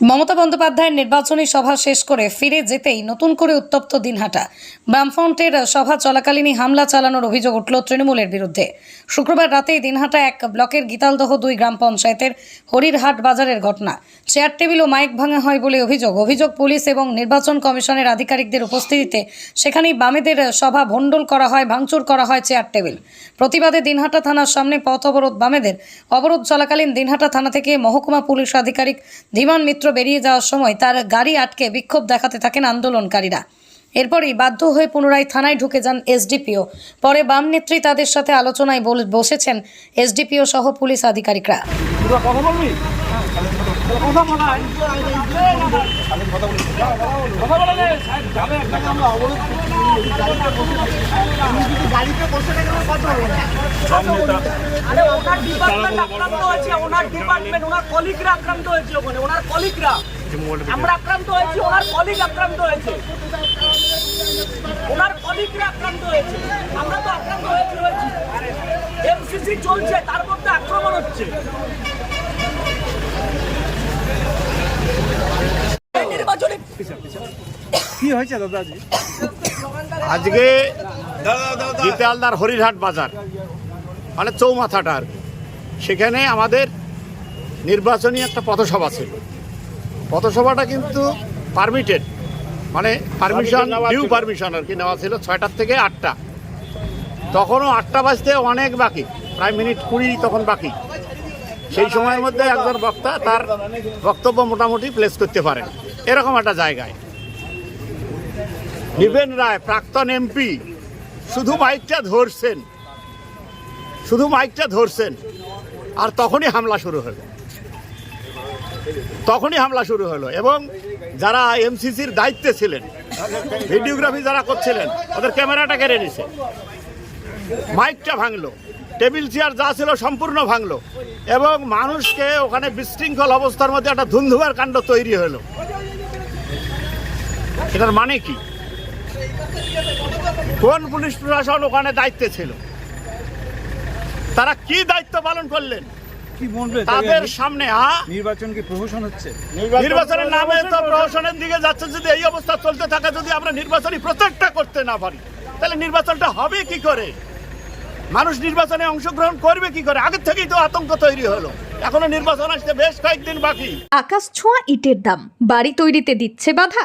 মমতা বন্দ্যোপাধ্যায়ের নির্বাচনী সভা শেষ করে ফিরে যেতেই নতুন করে উত্তপ্ত দিনহাটা। বামফ্রন্টের সভা চলাকালীনই হামলা চালানোর অভিযোগ উঠল তৃণমূলের বিরুদ্ধে। শুক্রবার রাতেই দিনহাটা এক ব্লকের গীতালদহ দুই গ্রাম পঞ্চায়েতের হরিরহাট বাজারের ঘটনা। চেয়ার টেবিল ও মাইক ভাঙা হয় বলে অভিযোগ। অভিযোগ পুলিশ এবং নির্বাচন কমিশনের আধিকারিকদের উপস্থিতিতে সেখানেই বামেদের সভা ভণ্ডল করা হয়, ভাঙচুর করা হয় চেয়ার টেবিল। প্রতিবাদে দিনহাটা থানার সামনে পথ অবরোধ। বামেদের অবরোধ চলাকালীন দিনহাটা থানা থেকে মহকুমা পুলিশ আধিকারিক ধীমান মিত্র বেরিয়ে যাওয়ার সময় তার গাড়ি আটকে বিক্ষোভ দেখাতে থাকেন আন্দোলনকারীরা। এরপরই বাধ্য হয়ে পুনরায় থানায় ঢুকে যান এসডিপিও। পরে বাম নেত্রী তাদের সাথে আলোচনায় বসেছেন এসডিপিও সহ পুলিশ আধিকারিকরা। আক্রান্ত হয়েছে ওখানে ওনার কলিগরা আমরা আক্রান্ত হয়েছি ওনার কলিগ আক্রান্ত হয়েছে ওনার কলিগরা আক্রান্ত হয়েছে আমরা তো আক্রান্ত হয়েছি হয়েছি এমসিসি চলছে, তার মধ্যে আক্রমণ হচ্ছে এই নির্বাচনী কি হয়েছে দাদাজি আজকে? গীতালদার হরিরহাট বাজার মানে চৌমাথাটা আর কি। সেখানে আমাদের নির্বাচনী একটা পথসভা ছিল। পথসভাটা কিন্তু পারমিটেড মানে পারমিশন ডিউ পারমিশন আর কি নেওয়া ছিল ছয়টার থেকে আটটা। তখনও আটটা বাজতে অনেক বাকি প্রায় মিনিট কুড়ি তখন বাকি। সেই সময়ের মধ্যে একজন বক্তা তার বক্তব্য মোটামুটি প্লেস করতে পারেন। এরকম একটা জায়গায়। নিবেন রায়, প্রাক্তন এমপি। শুধু মাইকটা ধরছেন। শুধু মাইকটা ধরছেন। আর তখনই হামলা শুরু হলো। তখনই হামলা শুরু হলো। এবং যারা এমসিসির দায়িত্বে ছিলেন, ভিডিওগ্রাফি যারা করছিলেন, ওদের ক্যামেরাটা কেড়ে নিছে। মাইকটা ভাঙলো। টেবিল চেয়ার যা ছিল সম্পূর্ণ ভাঙলো। এবং মানুষকে ওখানে বিশৃঙ্খল অবস্থার মধ্যে একটা ধুন্ধুমার কাণ্ড তৈরি হলো। এটার মানে কি? কোন পুলিশ প্রশাসন ওখানে দায়িত্বে ছিল? তারা কি দায়িত্ব পালন করলেন? কি বলবে? তাদের সামনে হ্যাঁ নির্বাচন কি প্রহসন হচ্ছে? নির্বাচনের নামে তো প্রশাসনের দিকে যাচ্ছে যদি এই অবস্থা চলতে থাকে যদি আমরা নির্বাচনী প্রত্যেকটা করতে না পারি তাহলে নির্বাচনটা হবে কি করে? মানুষ নির্বাচনে অংশগ্রহণ করবে কি করে? আগের থেকেই তো আতঙ্ক তৈরি হলো। এখনও নির্বাচন আসতে বেশ কয়েকদিন বাকি। আকাশ ছোঁয়া ইটের দাম। বাড়ি তৈরিতে দিচ্ছে বাধা।